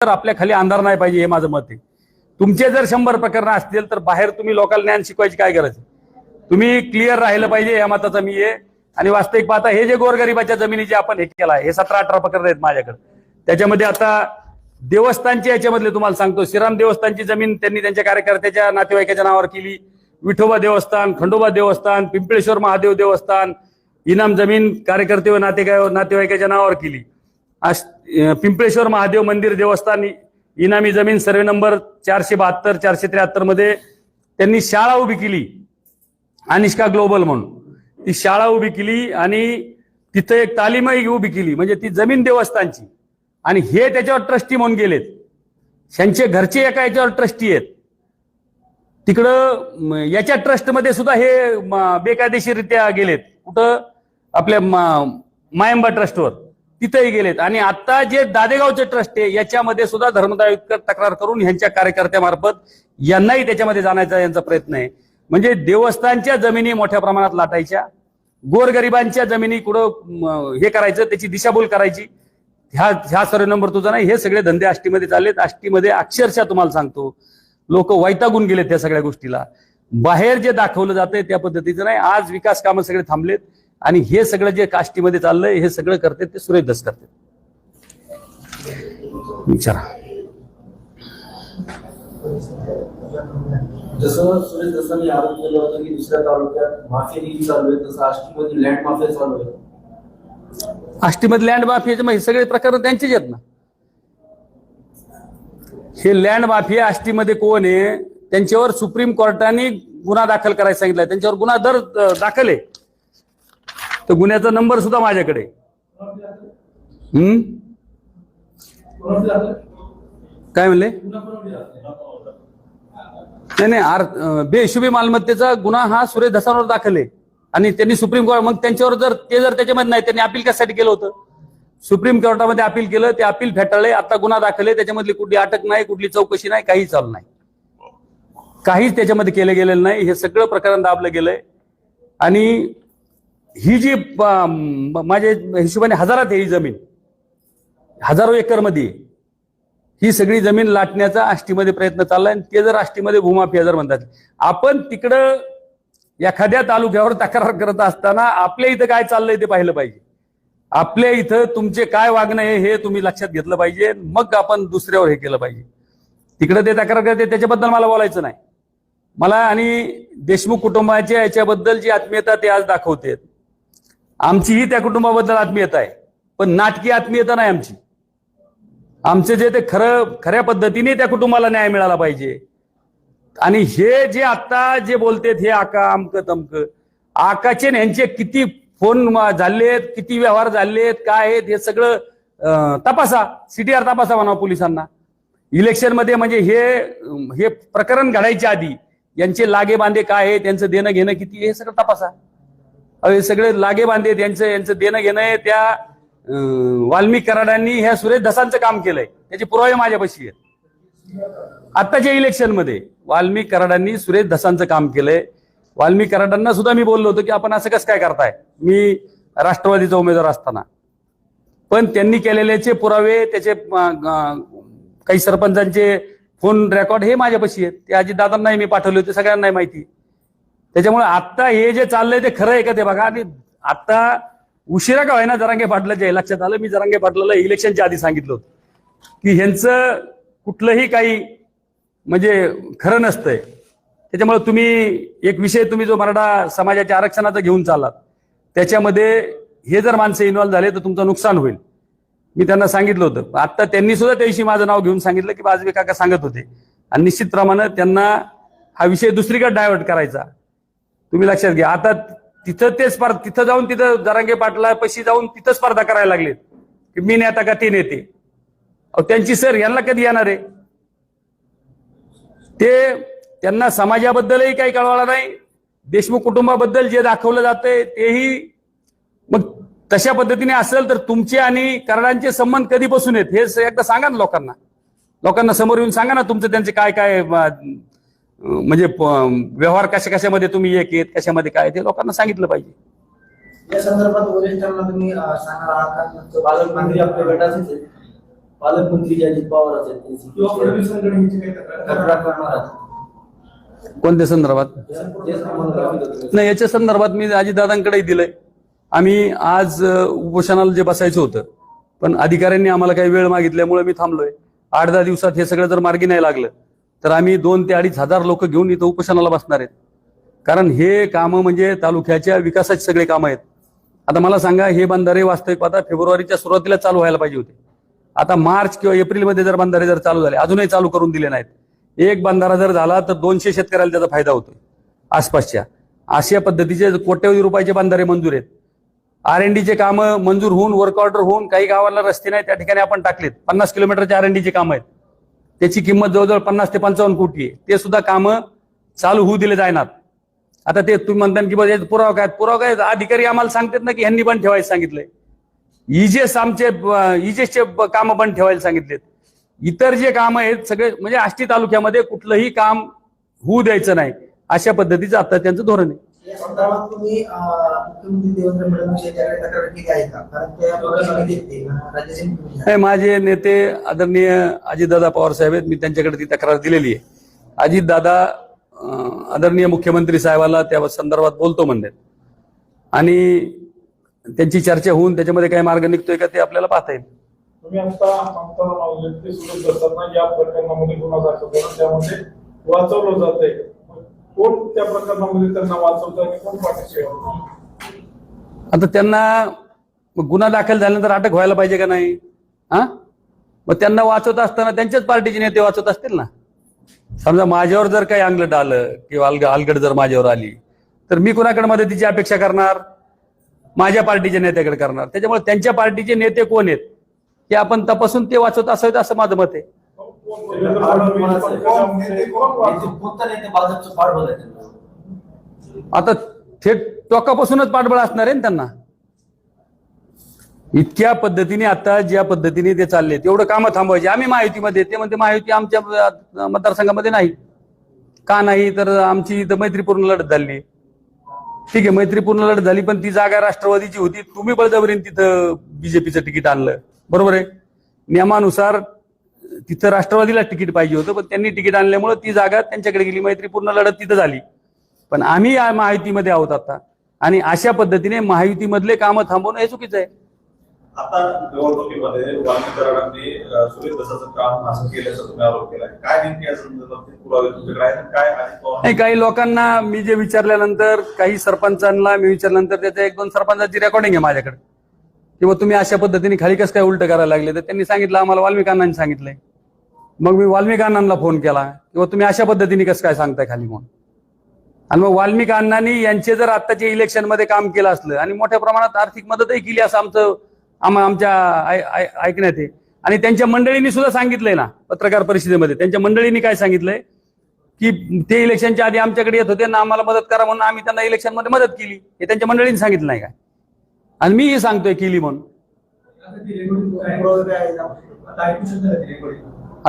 तर आपल्या खाली अंधार नाही पाहिजे हे माझं मत आहे. तुमचे जर शंभर प्रकरणं असतील तर बाहेर तुम्ही लोकांना ज्ञान शिकवायची काय गरज तुम्ही क्लिअर राहिलं पाहिजे या मताचं मी आहे आणि वास्तविक पाहता हे जे गोरगरिबाच्या जमिनी जे आपण हे केलं आहे हे सतरा अठरा प्रकरण आहेत माझ्याकडे. त्याच्यामध्ये आता देवस्थानच्या याच्यामधले तुम्हाला सांगतो. श्रीराम देवस्थानची जमीन त्यांनी त्यांच्या कार्यकर्त्याच्या नातेवाईकाच्या नावावर केली. विठोबा देवस्थान खंडोबा देवस्थान पिंपळेश्वर महादेव देवस्थान इनाम जमीन कार्यकर्ते व नातेगाय नातेवाईकाच्या नावावर केली. पिंपळेश्वर महादेव मंदिर देवस्थान इनामी जमीन सर्वे नंबर चारशे बहात्तर चारशे त्र्याहत्तरमध्ये त्यांनी शाळा उभी केली. अनिष्का ग्लोबल म्हणून. ती शाळा उभी केली आणि तिथं एक तालीमही उभी केली. म्हणजे ती जमीन देवस्थानची. आणि हे त्याच्यावर ट्रस्टी म्हणून गेलेत. त्यांचे घरचे एका याच्यावर ट्रस्टी आहेत. तिकडं याच्या ट्रस्टमध्ये सुद्धा हे बेकायदेशीररित्या गेलेत. कुठं? आपल्या मायंबा ट्रस्टवर तिथेही गेलेत. आणि आता जे दादेगावचे ट्रस्ट आहे याच्यामध्ये सुद्धा धर्मदायुक्त तक्रार करून ह्यांच्या कार्यकर्त्यामार्फत यांनाही त्याच्यामध्ये जाण्याचा यांचा प्रयत्न आहे. म्हणजे देवस्थानच्या जमिनी मोठ्या प्रमाणात लाटायच्या गोरगरिबांच्या जमिनी कुठं हे करायचं त्याची दिशाभूल करायची. ह्या ह्या सर्व नंबर तुझा नाही हे सगळे धंदे आष्टीमध्ये चाललेत. आष्टीमध्ये अक्षरशः तुम्हाला सांगतो लोक वैतागून गेलेत त्या सगळ्या गोष्टीला. बाहेर जे दाखवलं जातंय त्या पद्धतीचं नाही. आज विकास कामं सगळे थांबलेत. आणि हे सगळं जे काष्टीमध्ये चाललंय हे सगळं करते ते सुरेश दस करते. विचारा. जसं सुरेश दसांनी आरोप केला होता की दुसऱ्या तालुक्यात चालू आहे तसं आष्टीमध्ये लँड माफिया चालू आहे. आष्टीमध्ये लँड माफियाचे मग हे सगळे प्रकरण त्यांचेच आहेत ना. हे लँड माफिया आष्टीमध्ये कोण आहे त्यांच्यावर सुप्रीम कोर्टाने गुन्हा दाखल करायला सांगितलाय. त्यांच्यावर गुन्हा दर दाखल आहे. तर गुन्ह्याचा नंबर सुद्धा माझ्याकडे. हम्म? काय म्हणले? नाही नाही आर बेहिशोबी मालमत्तेचा गुन्हा हा सुरेश धसांवर दाखल आहे. आणि त्यांनी सुप्रीम कोर्ट मग त्यांच्यावर जर ते जर त्याच्यामध्ये नाही त्यांनी अपील कशासाठी केलं होतं? सुप्रीम कोर्टामध्ये अपील केलं ते अपील फेटाळले आता गुन्हा दाखल आहे त्याच्यामधली कुठली अटक नाही कुठली चौकशी नाही काही चालू नाही. काहीच त्याच्यामध्ये केलं गेलेलं नाही हे सगळं प्रकरण दाबलं गेलंय. आणि ही जी माझ्या हिशोबाने हजारात आहे ही जमीन. हजारो एकरमध्ये. ही सगळी जमीन लाटण्याचा आष्टीमध्ये प्रयत्न चाललाय आणि ते जर आष्टीमध्ये भूमाफिया जर म्हणतात. आपण तिकडं एखाद्या तालुक्यावर तक्रार करत असताना आपल्या इथं काय चाललंय ते पाहिलं पाहिजे. आपल्या इथं तुमचे काय वागणं आहे हे तुम्ही लक्षात घेतलं पाहिजे मग आपण दुसऱ्यावर हे केलं पाहिजे. तिकडे ते तक्रार करते त्याच्याबद्दल मला बोलायचं नाही. मला आणि देशमुख कुटुंबाच्या याच्याबद्दल जी आत्मीयता ते आज दाखवते आमचीही त्या कुटुंबाबद्दल आत्मीयता आहे. पण नाटकी आत्मीयता नाही आमची. आमचे जे ते खरं खऱ्या पद्धतीने त्या कुटुंबाला न्याय मिळाला पाहिजे. आणि हे जे आता जे बोलतेत हे आका अमक तमक आकाचे यांचे किती फोन झालेत किती व्यवहार झालेत काय आहेत हे सगळं तपासा. सीटीआर तपासा म्हणा पोलिसांना. इलेक्शनमध्ये म्हणजे हे हे प्रकरण घडायच्या आधी यांचे लागे बांधे काय आहे त्यांचं देणं घेणं किती हे सगळं तपासा. हे सगळे लागे बांधे त्यांचं यांचं देणं घेणं आहे. त्या वाल्मिक कराडांनी ह्या सुरेश धसांचं काम केलंय. त्याचे पुरावे माझ्यापाशी आहेत. आत्ताच्या इलेक्शनमध्ये वाल्मिक कराडांनी सुरेश धसांचं काम केलंय. वाल्मिक कराडांना सुद्धा मी बोललो होतो की आपण असं कसं काय करताय? मी राष्ट्रवादीचा उमेदवार असताना. पण त्यांनी केलेल्याचे पुरावे त्याचे काही सरपंचांचे फोन रेकॉर्ड हे माझ्यापाशी आहेत. ते अजितदादांनाही मी पाठवले होते सगळ्यांनाही माहिती त्याच्यामुळे आता हे जे चाललंय ते खरं आहे का ते बघा. आणि आता उशिरा का व्हायना जरांगे पाटलाच्या हे लक्षात आलं? मी जरांगे पाटलाला इलेक्शनच्या आधी सांगितलं होतं की ह्यांचं कुठलंही काही म्हणजे खरं नसतंय. त्याच्यामुळे तुम्ही एक विषय तुम्ही जो मराठा समाजाच्या आरक्षणाचा घेऊन चाललात त्याच्यामध्ये हे जर माणसं इन्वॉल्व्ह झाले तर तुमचं नुकसान होईल. मी त्यांना सांगितलं होतं. आता त्यांनी सुद्धा त्याविषयी माझं नाव घेऊन सांगितलं की बाजवे काका सांगत होते. आणि निश्चितप्रमाणे त्यांना हा विषय दुसरीकडे डायव्हर्ट करायचा. तुम्ही लक्षात घ्या. आता तिथं ते स्पर्धा तिथं जाऊन तिथं जरांगे पाटला पशी जाऊन तिथं स्पर्धा करायला लागलेत. की मी नेता का ते नेते? त्यांची सर यांना कधी येणार आहे? ते त्यांना समाजाबद्दलही काही कळवायला नाही. देशमुख कुटुंबाबद्दल जे दाखवलं जातंय तेही मग तशा पद्धतीने असेल तर तुमचे आणि कराडांचे संबंध कधीपासून आहेत? हे एकदा सांगा ना लोकांना. लोकांना समोर येऊन सांगा ना तुमचं त्यांचे काय काय म्हणजे व्यवहार कशा कशामध्ये तुम्ही एक आहेत कशामध्ये काय ते लोकांना सांगितलं पाहिजे. या संदर्भात वरिष्ठांना तुम्ही सांगणार आहात का? पालकमंत्री आपल्या पालकमंत्री अजित पवार तक्रार करणार आहात? कोणत्या संदर्भात. नाही याच्या संदर्भात मी अजितदादांकडेही दिलंय. आम्ही आज उपोषणाला जे बसायचं होतं पण अधिकाऱ्यांनी आम्हाला काही वेळ मागितल्यामुळे मी थांबलोय. आठ दहा दिवसात हे सगळं जर मार्गी नाही लागलं तर आम्ही दोन ते अडीच हजार लोक घेऊन इथं उपोषणाला बसणार आहेत. कारण हे कामं म्हणजे तालुक्याच्या विकासाचे सगळे कामं आहेत. आता मला सांगा हे बंधारे वास्तविक आता फेब्रुवारीच्या सुरुवातीला चालू व्हायला पाहिजे होते. आता मार्च किंवा एप्रिलमध्ये जर बंधारे जर चालू झाले अजूनही चालू करून दिले नाहीत. एक बंधारा जर झाला तर दोनशे शेतकऱ्याला त्याचा फायदा होतोय आसपासच्या. अशा पद्धतीचे कोट्यवधी रुपयाचे बंधारे मंजूर आहेत. आर एन डीचे कामं मंजूर होऊन वर्क ऑर्डर होऊन काही गावाला रस्ते नाही त्या ठिकाणी आपण टाकलेत. पन्नास किलोमीटरचे आर एन डीचे कामं आहेत. त्याची किंमत जवळजवळ पन्नास ते पंचावन्न कोटी आहे. ते सुद्धा कामं चालू होऊ दिले जाणार आता ते तुम्ही म्हणता की बघा पुरावा काय? पुरावा काय? अधिकारी आम्हाला सांगतात ना की ह्यांनी पण ठेवायला सांगितलंय. इजेस आमचे इजेसचे कामं पण ठेवायला सांगितलेत. इतर जे काम आहेत सगळे म्हणजे आष्टी तालुक्यामध्ये कुठलंही काम होऊ द्यायचं नाही. अशा पद्धतीचं आता त्यांचं धोरण आहे. या संदर्भात तुम्ही मुख्यमंत्री देवेंद्र फडणवीस यांच्याकडे तक्रार केली आहे का? कारण पक्षामध्ये राज्याचे मुख्यमंत्री हे माझे नेते आदरणीय अजितदादा पवार साहेब आहेत. मी त्यांच्याकडे ती तक्रार दिलेली आहे. अजितदादा अं, आदरणीय मुख्यमंत्री साहेबाला त्या संदर्भात बोलतो म्हणतात आणि त्यांची चर्चा होऊन त्याच्यामध्ये काही मार्ग निघतोय का ते आपल्याला पाहता येईल. तुम्ही आता असताना या प्रकरणामध्ये गुन्हा दाखल करून त्यामध्ये वाचवलं जात आहे कोण त्या प्रकरणामध्ये त्यांना वाचवतं आणि कोण पाठीशी आहे? आता त्यांना मग गुन्हा दाखल झाल्यानंतर अटक व्हायला पाहिजे का नाही? हा? मग त्यांना वाचवत असताना त्यांच्याच पार्टीचे नेते वाचवत असतील ना? समजा माझ्यावर जर काही अंगलट आलं किंवा अलग अलगड जर माझ्यावर आली तर मी कुणाकडे मदतीची अपेक्षा करणार? माझ्या पार्टीच्या नेत्याकडे करणार. त्याच्यामुळे त्यांच्या पार्टीचे नेते कोण आहेत? हे आपण तपासून ते वाचवत असावेत असं माझं मत आहे. आता थेट टोकापासूनच पाठबळ असणार आहे ना त्यांना? इतक्या पद्धतीने आता ज्या पद्धतीने ते चालले तेवढं कामं थांबवायचे. आम्ही महायुतीमध्ये ते म्हणते महायुती आमच्या मतदारसंघामध्ये नाही. का नाही? तर आमची इथं मैत्रीपूर्ण लढत झाली. ठीक आहे मैत्रीपूर्ण लढत झाली पण ती जागा राष्ट्रवादीची होती. तुम्ही बळजबरीने तिथं बीजेपीचं तिकीट आणलं. बरोबर आहे. नियमानुसार तिथं राष्ट्रवादीला तिकीट पाहिजे होतं पण त्यांनी तिकीट आणल्यामुळे ती जागा त्यांच्याकडे गेली मैत्रीपूर्ण लढत तिथं झाली. पण आम्ही या महायुतीमध्ये आहोत आता. आणि अशा पद्धतीने महायुतीमधले कामं थांबवणं हे चुकीचं आहे. आता निवडणुकीमध्ये वाल्मीकरांनी सुरेश दसाचं काम असं केल्याचा तुम्ही आरोप केलाय. काय नेमके या संदर्भात पुरावे तुमच्याकडे आहेत? आणि काय अजित पवार नाही काही लोकांना मी जे विचारल्यानंतर काही सरपंचांना मी विचारल्यानंतर त्याच्या एक दोन सरपंचाची रेकॉर्डिंग आहे माझ्याकडे. किंवा तुम्ही अशा पद्धतीने खाली कसं काय उलट करायला लागले तर त्यांनी सांगितलं आम्हाला वाल्मिकांनांनी सांगितलंय. मग मी वाल्मिकांनांना फोन केला. किंवा तुम्ही अशा पद्धतीने कसं काय सांगताय खाली म्हणून आणि मग वाल्मिक अण्णांनी यांचे जर आत्ताच्या इलेक्शनमध्ये काम केलं असलं आणि मोठ्या प्रमाणात आर्थिक मदतही केली असं आमचं आम आमच्या ऐकण्यात आहे. आणि त्यांच्या मंडळींनी सुद्धा सांगितलंय ना पत्रकार परिषदेमध्ये. त्यांच्या मंडळींनी काय सांगितलंय? की ते इलेक्शनच्या आधी आमच्याकडे येत होते ना आम्हाला मदत करा म्हणून आम्ही त्यांना इलेक्शनमध्ये मदत केली. हे त्यांच्या मंडळींनी सांगितलं नाही काय आणि मी हे सांगतोय केली म्हणून.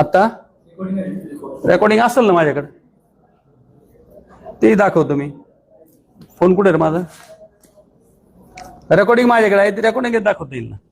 आता? रेकॉर्डिंग असेल ना माझ्याकडे? तेही दाखवतो मी. फोन कुठे रे माझा? रेकॉर्डिंग माझ्याकडे आहे ते रेकॉर्डिंग दाखवता येईल ना.